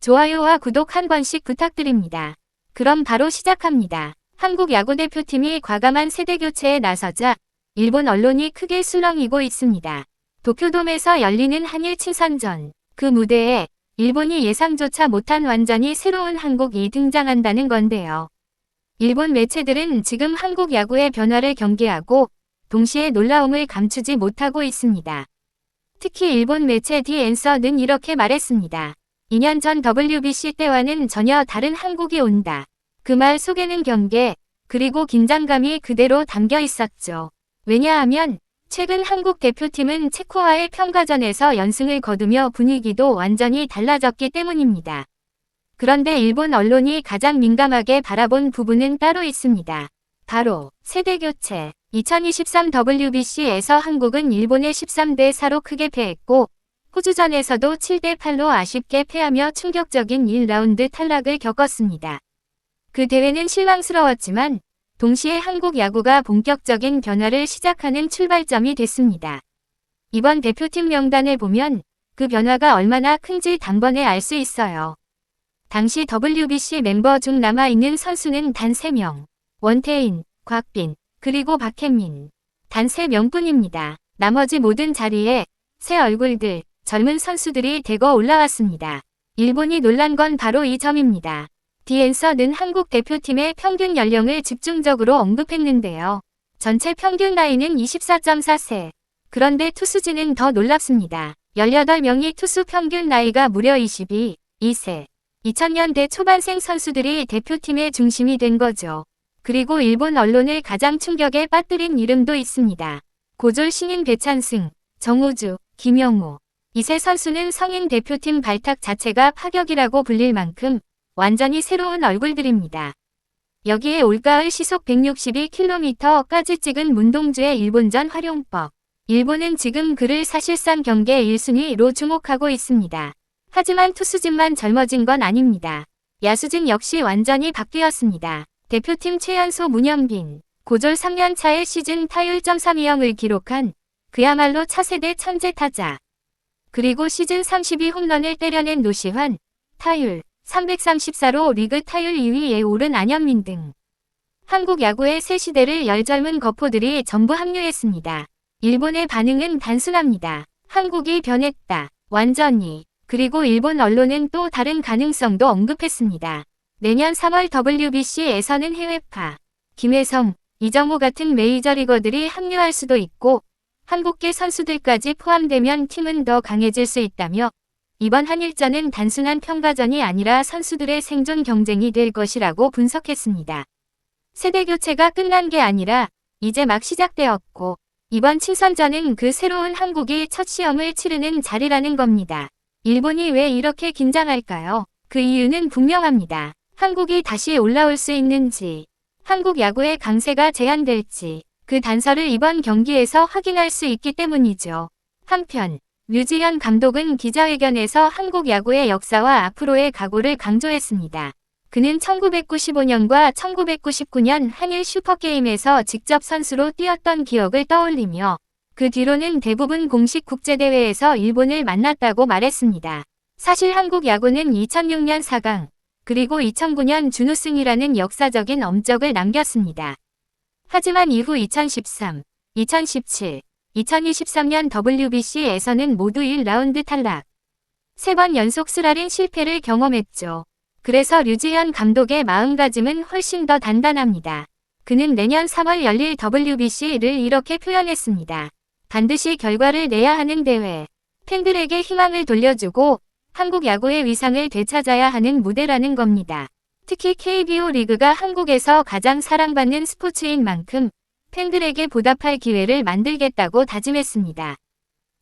좋아요와 구독 한 번씩 부탁드립니다. 그럼 바로 시작합니다. 한국 야구대표팀이 과감한 세대교체에 나서자 일본 언론이 크게 술렁이고 있습니다. 도쿄돔에서 열리는 한일 친선전. 그 무대에 일본이 예상조차 못한 완전히 새로운 한국이 등장한다는 건데요. 일본 매체들은 지금 한국 야구의 변화를 경계하고 동시에 놀라움을 감추지 못하고 있습니다. 특히 일본 매체 디앤서는 이렇게 말했습니다. 2년 전 WBC 때와는 전혀 다른 한국이 온다. 그 말 속에는 경계, 그리고 긴장감이 그대로 담겨 있었죠. 왜냐하면 최근 한국 대표팀은 체코와의 평가전에서 연승을 거두며 분위기도 완전히 달라졌기 때문입니다. 그런데 일본 언론이 가장 민감하게 바라본 부분은 따로 있습니다. 바로 세대교체. 2023 WBC에서 한국은 일본에 13대 4로 크게 패했고 호주전에서도 7대 8로 아쉽게 패하며 충격적인 1라운드 탈락을 겪었습니다. 그 대회는 실망스러웠지만 동시에 한국 야구가 본격적인 변화를 시작하는 출발점이 됐습니다. 이번 대표팀 명단을 보면 그 변화가 얼마나 큰지 단번에 알 수 있어요. 당시 WBC 멤버 중 남아있는 선수는 단 3명. 원태인, 곽빈, 그리고 박혜민. 단 3명뿐입니다. 나머지 모든 자리에 새 얼굴들, 젊은 선수들이 대거 올라왔습니다. 일본이 놀란 건 바로 이 점입니다. 디앤서는 한국 대표팀의 평균 연령을 집중적으로 언급했는데요. 전체 평균 나이는 24.4세. 그런데 투수진은 더 놀랍습니다. 18명이 투수 평균 나이가 무려 22, 2세. 2000년대 초반생 선수들이 대표팀의 중심이 된 거죠. 그리고 일본 언론을 가장 충격에 빠뜨린 이름도 있습니다. 고졸 신인 배찬승, 정우주, 김영우. 이세 선수는 성인 대표팀 발탁 자체가 파격이라고 불릴 만큼 완전히 새로운 얼굴들입니다. 여기에 올가을 시속 162km까지 찍은 문동주의 일본전 활용법. 일본은 지금 그를 사실상 경계 1순위로 주목하고 있습니다. 하지만 투수진만 젊어진 건 아닙니다. 야수진 역시 완전히 바뀌었습니다. 대표팀 최연소 문현빈, 고졸 3년차의 시즌 타율 .320을 기록한 그야말로 차세대 천재 타자. 그리고 시즌 32 홈런을 때려낸 노시환, 타율 334로 리그 타율 2위에 오른 안현민 등 한국 야구의 새 시대를 열 젊은 거포들이 전부 합류했습니다. 일본의 반응은 단순합니다. 한국이 변했다. 완전히. 그리고 일본 언론은 또 다른 가능성도 언급했습니다. 내년 3월 WBC에서는 해외파, 김혜성, 이정우 같은 메이저리거들이 합류할 수도 있고 한국계 선수들까지 포함되면 팀은 더 강해질 수 있다며 이번 한일전은 단순한 평가전이 아니라 선수들의 생존 경쟁이 될 것이라고 분석했습니다. 세대 교체가 끝난 게 아니라 이제 막 시작되었고 이번 친선전은 그 새로운 한국이 첫 시험을 치르는 자리라는 겁니다. 일본이 왜 이렇게 긴장할까요? 그 이유는 분명합니다. 한국이 다시 올라올 수 있는지, 한국 야구의 강세가 제한될지 그 단서를 이번 경기에서 확인할 수 있기 때문이죠. 한편 류지현 감독은 기자회견에서 한국 야구의 역사와 앞으로의 각오를 강조했습니다. 그는 1995년과 1999년 한일 슈퍼게임에서 직접 선수로 뛰었던 기억을 떠올리며 그 뒤로는 대부분 공식 국제대회에서 일본을 만났다고 말했습니다. 사실 한국 야구는 2006년 4강, 그리고 2009년 준우승이라는 역사적인 엄적을 남겼습니다. 하지만 이후 2013, 2017, 2023년 WBC에서는 모두 1라운드 탈락. 세 번 연속 쓰라린 실패를 경험했죠. 그래서 류지현 감독의 마음가짐은 훨씬 더 단단합니다. 그는 내년 3월 열릴 WBC를 이렇게 표현했습니다. 반드시 결과를 내야 하는 대회. 팬들에게 희망을 돌려주고 한국 야구의 위상을 되찾아야 하는 무대라는 겁니다. 특히 KBO 리그가 한국에서 가장 사랑받는 스포츠인 만큼 팬들에게 보답할 기회를 만들겠다고 다짐했습니다.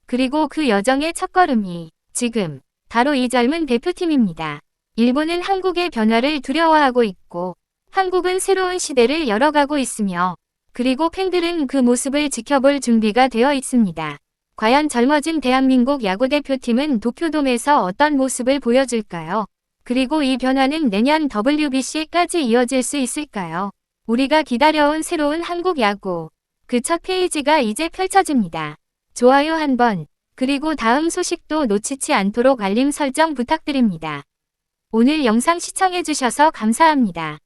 그리고 그 여정의 첫걸음이 지금 바로 이 젊은 대표팀입니다. 일본은 한국의 변화를 두려워하고 있고 한국은 새로운 시대를 열어가고 있으며 그리고 팬들은 그 모습을 지켜볼 준비가 되어 있습니다. 과연 젊어진 대한민국 야구대표팀은 도쿄돔에서 어떤 모습을 보여줄까요? 그리고 이 변화는 내년 WBC까지 이어질 수 있을까요? 우리가 기다려온 새로운 한국 야구. 그 첫 페이지가 이제 펼쳐집니다. 좋아요 한번, 그리고 다음 소식도 놓치지 않도록 알림 설정 부탁드립니다. 오늘 영상 시청해주셔서 감사합니다.